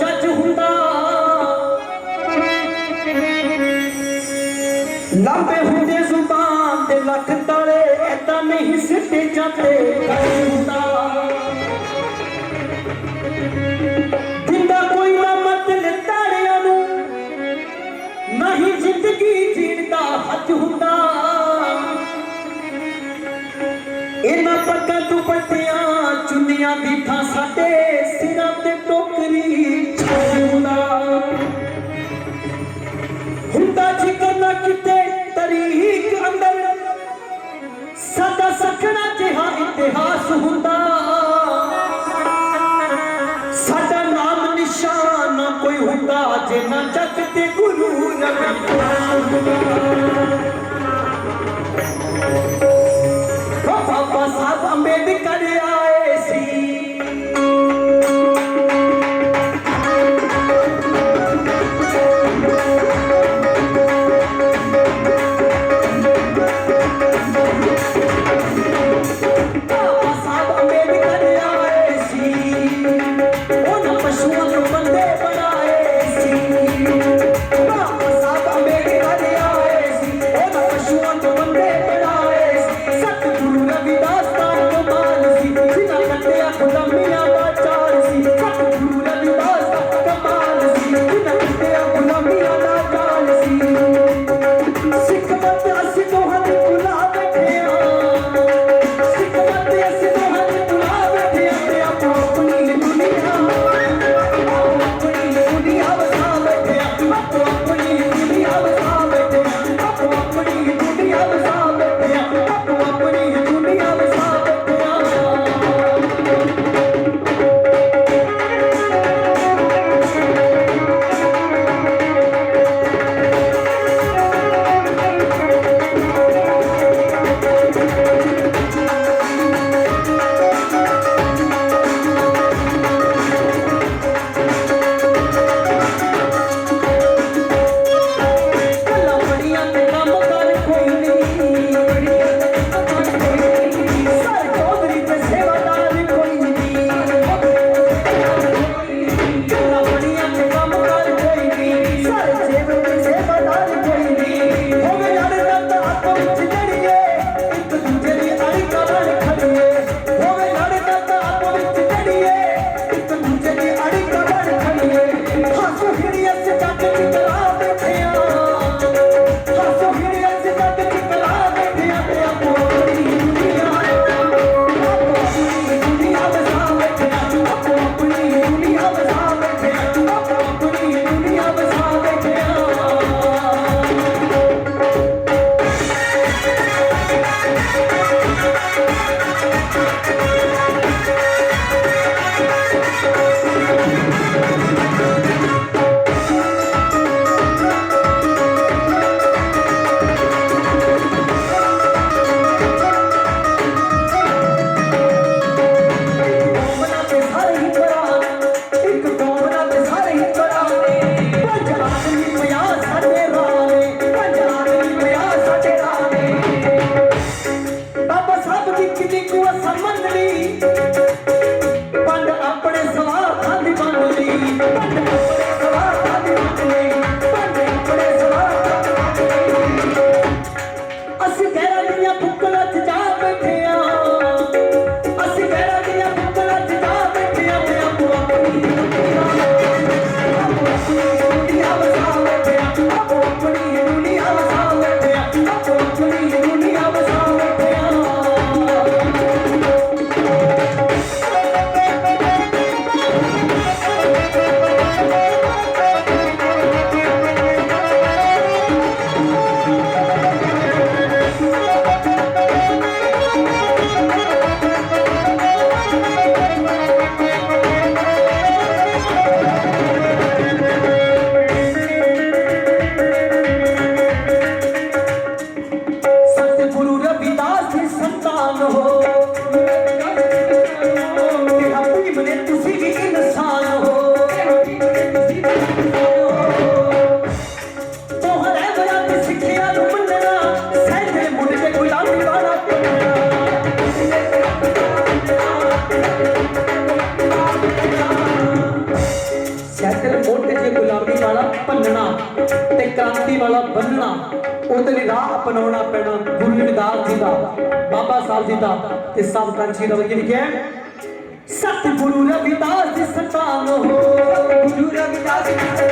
ਜੱਜ ਹੁੰਦਾ। ਲੰਬੇ ਹੁੰਦੇ ਜ਼ੁਬਾਨ ਤੇ ਲੱਖ ਤਾਲੇ ਐਦਾਂ ਨਹੀਂ ਸਿੱਟੇ ਜਾਂਦੇ ਜੱਜ ਹੁੰਦਾ। ਜਿੰਦਾ ਕੋਈ ਨਾ ਮਤਲ ਤਾਰਿਆਂ ਨੂੰ, ਨਹੀਂ ਜ਼ਿੰਦਗੀ ਜੀਣ ਦਾ ਹੱਕ ਹੁੰਦਾ। ਇਹਨਾਂ ਪੱਗਾਂ ਤੋਂ ਪੱਟਿਆਂ ਚੁੰਨੀਆਂ ਦੀ ਥਾਂ ਸਾਡੇ ਸਦਾ ਸਖਣਾ ਜਿਹਾ ਇਤਿਹਾਸ ਹੁੰਦਾ। ਸਾਡਾ ਨਾਮ ਨਿਸ਼ਾਨ ਕੋਈ ਹੁੰਦਾ ਜੇ ਨਾ ਜਗ ਤੇ ਗੁਰੂ ਨਬੀ ਹੁੰਦਾ ਕ੍ਰਾਂਤੀ ਵਾਲਾ ਬੰਨਣਾ, ਉਹਦੇ ਲਈ ਰਾਹ ਅਪਣਾਉਣਾ ਪੈਣਾ ਗੁਰੂ ਰਵਿਦਾਸ ਜੀ ਦਾ, ਬਾਬਾ ਸਾਹਿਬ ਜੀ ਦਾ, ਤੇ ਸਭ ਕੰਚੀ ਦਾ ਵਜੇ ਲਿਖਿਆ ਸਤਿਗੁਰੂ ਰਵਿਦਾਸ ਜੀ ਸਤਾਨ ਹੋ। ਗੁਰੂ ਰਵਿਦਾਸ ਜੀ